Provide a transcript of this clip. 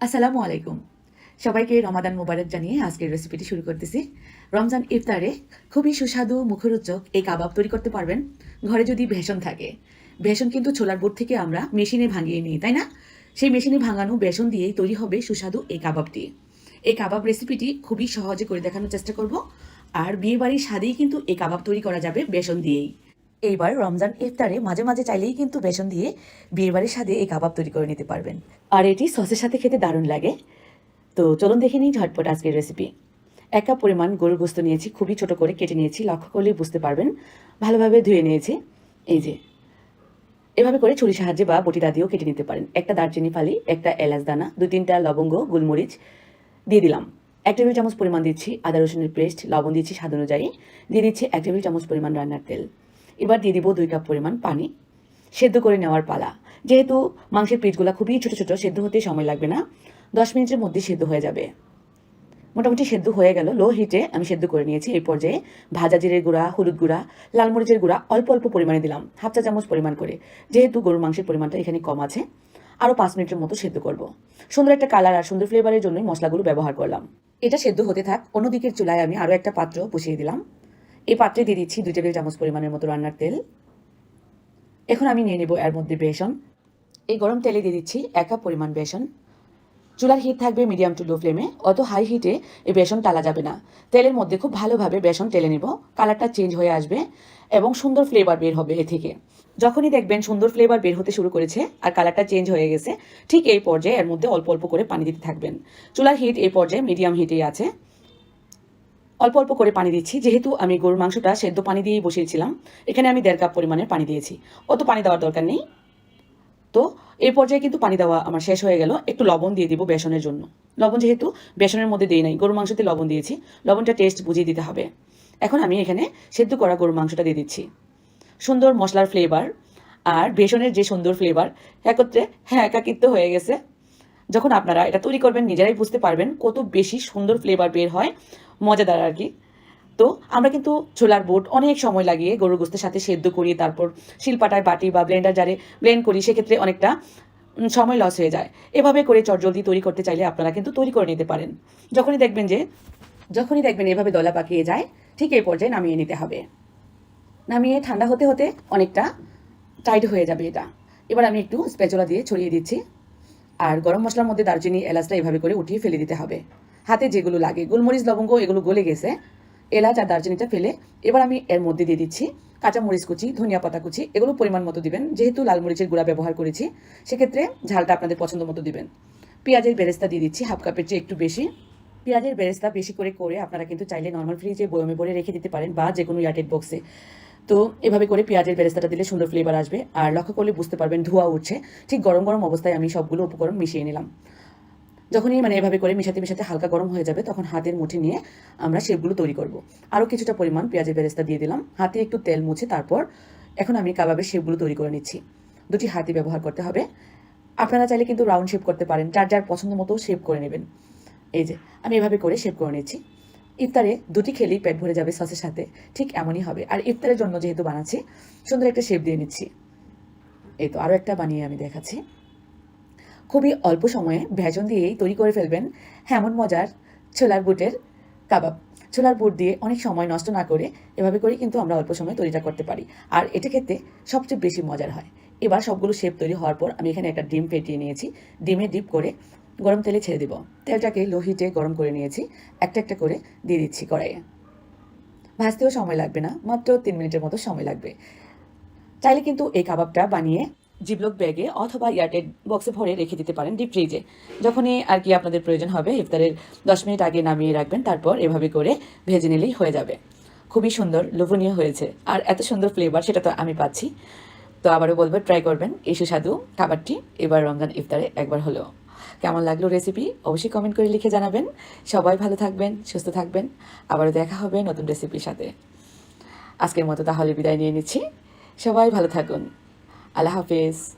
আসসালামু আলাইকুম। সবাইকে রমাদান মোবারক জানিয়ে আজকের রেসিপিটি শুরু করতেছি। রমজান ইফতারে খুবই সুস্বাদু, মুখরোচক এই কাবাব তৈরি করতে পারবেন। ঘরে যদি বেসন থাকে, বেসন কিন্তু ছোলার বোর্ড থেকে আমরা মেশিনে ভাঙিয়ে নিই, তাই না? সেই মেশিনে ভাঙানো বেসন দিয়েই তৈরি হবে সুস্বাদু এই কাবাবটি। এই কাবাব রেসিপিটি খুবই সহজে করে দেখানোর চেষ্টা করব। আর বিয়ে বাড়ির স্বাদেই কিন্তু এই কাবাব তৈরি করা যাবে বেসন দিয়েই। এইবার রমজান ইফতারে মাঝে মাঝে চাইলেই কিন্তু বেসন দিয়ে বিয়েবাড়ির স্বাদে এই কাবাব তৈরি করে নিতে পারবেন। আর এটি সসের সাথে খেতে দারুণ লাগে। তো চলুন দেখে নিই ঝটপট আজকের রেসিপি এক কাপ পরিমাণ গরুর গোস্ত নিয়েছি, খুবই ছোট করে কেটে নিয়েছি, লক্ষ্য করলেই বুঝতে পারবেন। ভালোভাবে ধুয়ে নিয়েছি। এই যে, এভাবে করে ছুরি সাহায্যে বা বটিটা দিয়েও কেটে নিতে পারেন। একটা দারচিনি ফালি, একটা এলাচ দানা দু তিনটা লবঙ্গ, গোলমরিচ দিয়ে দিলাম। এক টেবিল চামচ পরিমাণ দিচ্ছি আদা রসুনের পেস্ট, লবণ দিচ্ছি স্বাদ অনুযায়ী। দিয়ে দিচ্ছি এক টেবিল চামচ পরিমাণ রান্নার তেল। এবার দিয়ে দিব দুই কাপ পরিমাণ পানি। সেদ্ধ করে নেওয়ার পালা। যেহেতু মাংসের পিসগুলো খুবই ছোট ছোট, সেদ্ধ হতে সময় লাগবে না। দশ মিনিটের মধ্যে সেদ্ধ হয়ে যাবে। মোটামুটি সেদ্ধ হয়ে গেল। লো হিটে আমি সেদ্ধ করে নিয়েছি। এই পর্যায়ে ভাজা জিরের গুঁড়া, হলুদ গুঁড়া, লাল মরিচের গুঁড়া অল্প অল্প পরিমাণে দিলাম। হাফ চা চামচ পরিমাণ করে। যেহেতু গরুর মাংসের পরিমাণটা এখানে কম আছে আরও পাঁচ মিনিটের মতো সেদ্ধ করব। সুন্দর একটা কালার আর সুন্দর ফ্লেভারের জন্যই মশলাগুলো ব্যবহার করলাম। এটা সেদ্ধ হতে থাক। অন্যদিকের চুলায় আমি আরও একটা পাত্র বসিয়ে দিলাম। এই পাত্রে দিয়ে দিচ্ছি দুই টেবিল চামচ পরিমাণের মতো রান্নার তেল। এখন আমি নিয়ে নেব এর মধ্যে বেসন। এই গরম তেলে দিয়ে দিচ্ছি এক কাপ পরিমাণ বেসন। চুলার হিট থাকবে মিডিয়াম টু লো ফ্লেমে অত হাই হিটে এই বেসন টালা যাবে না। তেলের মধ্যে খুব ভালোভাবে বেসন টেলে নেব। কালারটা চেঞ্জ হয়ে আসবে এবং সুন্দর ফ্লেভার বের হবে এ থেকে। যখনই দেখবেন সুন্দর ফ্লেভার বের হতে শুরু করেছে আর কালারটা চেঞ্জ হয়ে গেছে, ঠিক এই পর্যায়ে এর মধ্যে অল্প অল্প করে পানি দিতে থাকবেন। চুলার হিট এই পর্যায়ে মিডিয়াম হিটেই আছে। অল্প অল্প করে পানি দিচ্ছি। যেহেতু আমি গরুর মাংসটা সেদ্ধ পানি দিয়েই বসিয়েছিলাম, এখানে আমি দেড় কাপ পরিমাণের পানি দিয়েছি। অত পানি দেওয়ার দরকার নেই। তো এই পর্যায়ে কিন্তু পানি দেওয়া আমার শেষ হয়ে গেল। একটু লবণ দিয়ে দিব বেসনের জন্য। লবণ যেহেতু বেসনের মধ্যে দিই নাই, গরুর মাংসতে লবণ দিয়েছি। লবণটা টেস্ট বুঝিয়ে দিতে হবে। এখন আমি এখানে সেদ্ধ করা গরুর মাংসটা দিয়ে দিচ্ছি। সুন্দর মশলার ফ্লেভার আর বেসনের যে সুন্দর ফ্লেভার একত্রে হ্যাঁ একাকিত্ব হয়ে গেছে। যখন আপনারা এটা তৈরি করবেন, নিজেরাই বুঝতে পারবেন কত বেশি সুন্দর ফ্লেভার বের হয়, মজাদার আর কি। তো আমরা কিন্তু ছোলার বোট অনেক সময় লাগিয়ে গরুর গোস্তের সাথে সেদ্ধ করি তারপর শিলপাটায় বাটি বা ব্লেন্ডার জারে ব্লেন্ড করি, সেক্ষেত্রে অনেকটা সময় লস হয়ে যায়। এভাবে করে চটজলদি তৈরি করতে চাইলে আপনারা কিন্তু তৈরি করে নিতে পারেন। যখনই দেখবেন যে, যখনই দেখবেন এভাবে দলা পাকিয়ে যায়, ঠিক এই পর্যায়ে নামিয়ে নিতে হবে। নামিয়ে ঠান্ডা হতে হতে অনেকটা টাইট হয়ে যাবে এটা। এবার আমি একটু স্পেচলা দিয়ে ছড়িয়ে দিচ্ছি। আর গরম মশলার মধ্যে দারচিনি, এলাচটা এভাবে করে উঠিয়ে ফেলে দিতে হবে। হাতে যেগুলো লাগে, গোলমরিচ, লবঙ্গ, এগুলো গলে গেছে। এলাচ আর দারচিনিটা ফেলে এবার আমি এর মধ্যে দিয়ে দিচ্ছি কাঁচা মরিচ কুচি, ধনিয়া পাতা কুচি, এগুলো পরিমাণ মতো দিবেন। যেহেতু লাল মরিচের গুঁড়া ব্যবহার করেছি, সেক্ষেত্রে ঝালটা আপনাদের পছন্দ মতো দিবেন। পেঁয়াজের বেরেস্তা দিয়ে দিচ্ছি হাফ কাপের চেয়ে একটু বেশি। পেঁয়াজের বেরেস্তা বেশি করে করে আপনারা কিন্তু চাইলে নর্মাল ফ্রিজে বয়মে ভরে রেখে দিতে পারেন বা যে কোনো ইয়াটেড বক্সে তো এভাবে করে পেঁয়াজের বেরেস্তাটা দিলে সুন্দর ফ্লেভার আসবে। আর লক্ষ্য করলে বুঝতে পারবেন ধোয়া উঠছে। ঠিক গরম গরম অবস্থায় আমি সবগুলো উপকরণ মিশিয়ে নিলাম। যখনই মানে এভাবে করে মিশাতে মিশাতে হালকা গরম হয়ে যাবে, তখন হাতের মুঠি নিয়ে আমরা শেপগুলো তৈরি করব। আরও কিছুটা পরিমাণ পেঁয়াজের বেরেস্তা দিয়ে দিলাম। হাতে একটু তেল মুছে তারপর এখন আমি কাবাবের শেপগুলো তৈরি করে নিচ্ছি। দুটি হাতি ব্যবহার করতে হবে। আপনারা চাইলে কিন্তু রাউন্ড শেপ করতে পারেন। যার যার পছন্দ মতো শেপ করে নেবেন। এই যে, আমি এভাবে করে শেপ করে নিচ্ছি। ইফতারে দুটি খেলেই পেট ভরে যাবে সসের সাথে, ঠিক এমনই হবে। আর ইফতারের জন্য যেহেতু বানাচ্ছি, সুন্দর একটা শেপ দিয়ে নিচ্ছি। এই তো আরও একটা বানিয়ে আমি দেখাচ্ছি। খুবই অল্প সময়ে ভেজন দিয়েই তৈরি করে ফেলবেন এমন মজার ছোলার বুটের কাবাব। ছোলার বুট দিয়ে অনেক সময় নষ্ট না করে এভাবে করেই কিন্তু আমরা অল্প সময় তৈরিটা করতে পারি। আর এটা খেতে সবচেয়ে বেশি মজার হয়। এবার সবগুলো শেপ তৈরি হওয়ার পর আমি এখানে একটা ডিম ফেটিয়ে নিয়েছি। ডিমে ডিপ করে গরম তেলে ছেড়ে দিব। তেলটাকে লো হিটে গরম করে নিয়েছি। একটা একটা করে দিয়ে দিচ্ছি কড়াইয়ে। ভাজতেও সময় লাগবে না, মাত্র তিন মিনিটের মতো সময় লাগবে। চাইলে কিন্তু এই কাবাবটা বানিয়ে জিবলক ব্যাগে অথবা ইয়ারটেড বক্সে ভরে রেখে দিতে পারেন ডিপ ফ্রিজে যখনই আর কি আপনাদের প্রয়োজন হবে, ইফতারের দশ মিনিট আগে নামিয়ে রাখবেন, তারপর এভাবে করে ভেজে নিলেই হয়ে যাবে। খুবই সুন্দর, লোভনীয় হয়েছে। আর এত সুন্দর ফ্লেভার সেটা তো আমি পাচ্ছি। তো আবারও বলব ট্রাই করবেন। এই সুস্বাদু খাবারটি এবার রমজান ইফতারে একবার হলো কেমন লাগল রেসিপি অবশ্যই কমেন্ট করে লিখে জানাবেন। সবাই ভালো থাকবেন, সুস্থ থাকবেন। আবারও দেখা হবে নতুন রেসিপির সাথে। আজকের মতো তাহলে বিদায় নিয়ে নিচ্ছি। সবাই ভালো থাকুন। আল্লাহ হাফিজ।